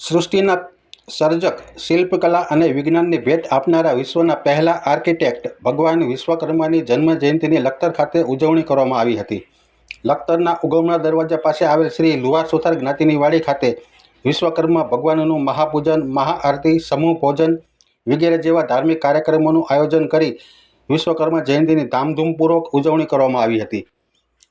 સૃષ્ટિના સર્જક, શિલ્પકલા અને વિજ્ઞાનની ભેટ આપનારા વિશ્વના પહેલા આર્કિટેક્ટ ભગવાન વિશ્વકર્માની જન્મ જયંતિની લખતર ખાતે ઉજવણી કરવામાં આવી હતી. લખતરના ઉગમણા દરવાજા પાસે આવેલ શ્રી લુહાર સુથાર જ્ઞાતિની વાડી ખાતે વિશ્વકર્મા ભગવાનનું મહાપૂજન, મહાઆરતી, સમૂહ ભોજન વગેરે જેવા ધાર્મિક કાર્યક્રમોનું આયોજન કરી વિશ્વકર્મા જયંતિની ધામધૂમપૂર્વક ઉજવણી કરવામાં આવી હતી.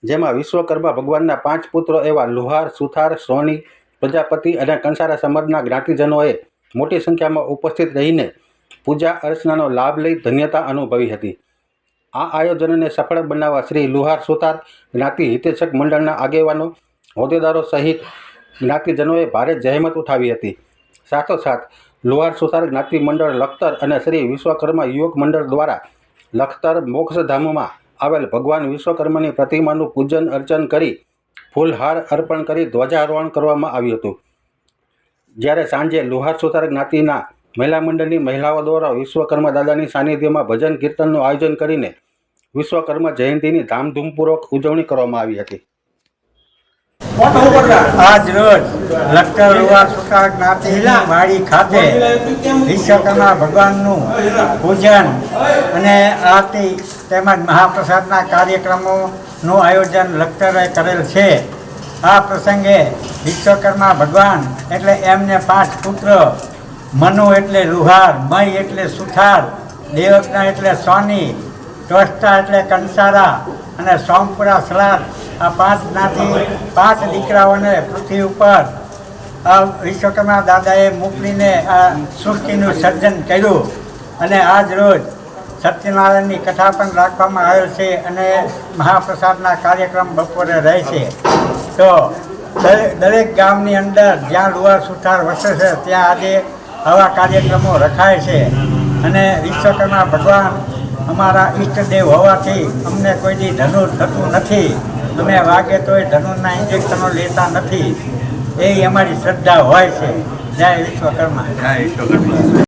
જેમાં વિશ્વકર્મા ભગવાનના પાંચ પુત્રો એવા લુહાર, સુથાર, સોની પ્રજાપતિ અને કંસારા સમાજના જ્ઞાતિજનોએ મોટી સંખ્યામાં ઉપસ્થિત રહીને પૂજા અર્ચનાનો લાભ લઈ ધન્યતા અનુભવી હતી. આ આયોજનને સફળ બનાવવા શ્રી લુહાર સુતાર જ્ઞાતિ હિતેશક મંડળના આગેવાનો, હોદ્દેદારો સહિત જ્ઞાતિજનોએ ભારે જહેમત ઉઠાવી હતી. સાથોસાથ, લુહાર સુથાર જ્ઞાતિ મંડળ લખતર અને શ્રી વિશ્વકર્મા યુવક મંડળ દ્વારા લખતર મોક્ષધામમાં આવેલ ભગવાન વિશ્વકર્માની પ્રતિમાનું પૂજન અર્ચન કરી ફૂલહાર અર્પણ કરી ધ્વજારોહણ કરવામાં આવ્યું હતું. જ્યારે સાંજે લુહાર સુથાર જ્ઞાતિના મહિલા મંડળની મહિલાઓ દ્વારા વિશ્વકર્મા દાદાની સાનિધ્યમાં ભજન કીર્તનનું આયોજન કરીને વિશ્વકર્મા જયંતિની ધામધૂમપૂર્વક ઉજવણી કરવામાં આવી હતી. આજ રોજ લખતર રૂવા સુકા જ્ઞાતિની વાડી ખાતે વિશ્વકર્મા ભગવાનનું પૂજન અને આરતી તેમજ મહાપ્રસાદના કાર્યક્રમોનું આયોજન લખતરે કરેલ છે. આ પ્રસંગે વિશ્વકર્મા ભગવાન એટલે એમને પાંચ પુત્ર મનુ એટલે લુહાર મય એટલે સુથાર દેવકના એટલે સોની ત્વષ્ટા એટલે કંસારા અને સોમપુરા સલાદ. આ પાંચ જ્ઞાતિ, પાંચ દીકરાઓને પૃથ્વી ઉપર. આ વિશ્વકર્મા દાદાએ મોકલીને આ સૃષ્ટિનું સર્જન કર્યું. અને આજ રોજ સત્યનારાયણની કથા પણ રાખવામાં આવેલ છે અને મહાપ્રસાદના કાર્યક્રમ બપોરે રહે છે. તો દરે- દરેક ગામની અંદર જ્યાં લુહાર સુથાર વસે છે, ત્યાં આજે આવા કાર્યક્રમો રખાય છે. અને વિશ્વકર્મા ભગવાન અમારા ઈષ્ટદેવ હોવાથી અમને કોઈ દી ધનુર થતું નથી. અમે વાગે તોય ધનુરના ઇન્જેક્શનો લેતા નથી. એ અમારી શ્રદ્ધા હોય છે. જય વિશ્વકર્મા.